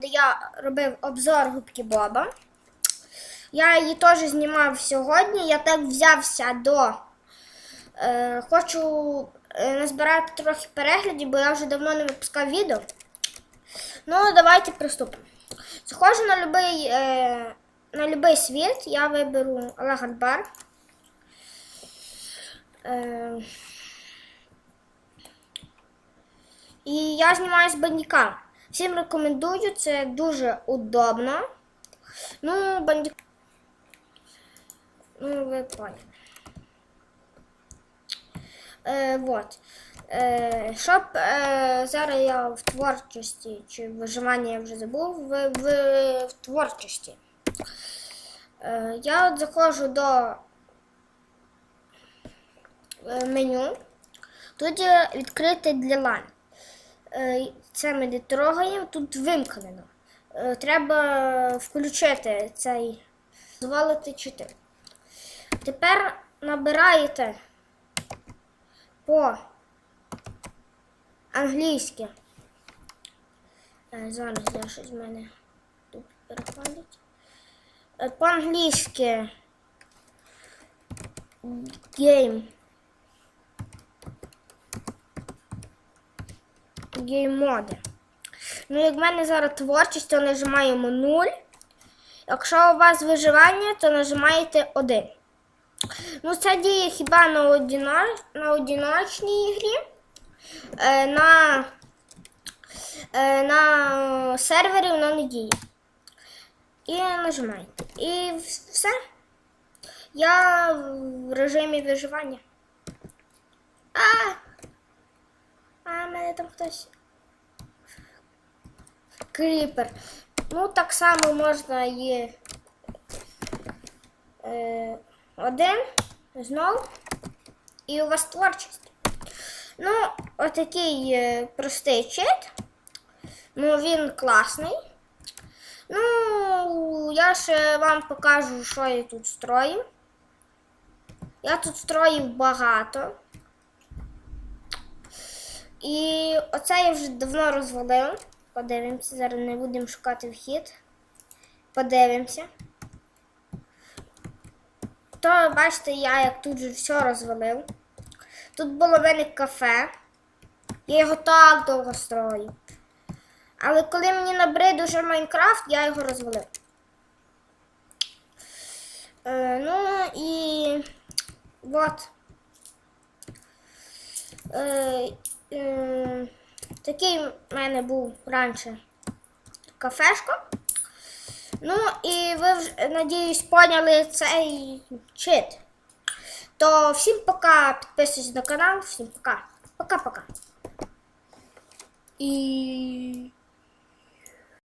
де я робив обзор губки Боба. Я її теж знімав сьогодні. Я так взявся до. Е, хочу е, назбирати трохи переглядів, бо я вже давно не випускав відео. Ну, давайте приступимо. Заходжу на любий, е, на любий світ, я виберу Алагадбар. Е, і я знімаю з бандіка. Всім рекомендую, це дуже удобно. Ну, бандік. Ну, ви поняли. Е, вот. Е, щоб е, зараз я в творчості чи виживання я вже забув, в, в, в творчості. Е, я от заходжу до е, меню. Тут є відкрити для лайн. Е, Це ми не трогаємо, тут вимкнено. Е, Треба включити цей дозволити чити. Тепер набираєте по англійськи. Е, Зараз я щось в мене тут переходить. По-англійськи game. Геймоди. Ну, як в мене зараз творчість, то нажимаємо 0. Якщо у вас виживання, то нажимаєте 1. Ну, це діє хіба на, одино... на одиночній ігрі. Е, на, е, на сервері воно не діє. І нажимаєте. І все. Я в режимі виживання. А! А, мене там хтось. Кріпер. Ну, так само можна і е, один знов. І у вас творчість. Ну, отакий е, простий чит. Ну, він класний. Ну, я ще вам покажу, що я тут строю. Я тут строїв багато. І оце я вже давно розвалив. Подивимося, зараз не будемо шукати вхід. Подивимося. То бачите, я як тут же все розвалив. Тут було в мене кафе. Я його так довго строїв. Але коли мені набрид уже Майнкрафт, я його розвалив. Е, ну і от. Е, е, такий в мене був раніше кафешко. Ну і ви вже, надіюсь, поняли цей чит. То всім пока. Підписуйтесь на канал. Всім пока. Пока-пока. І.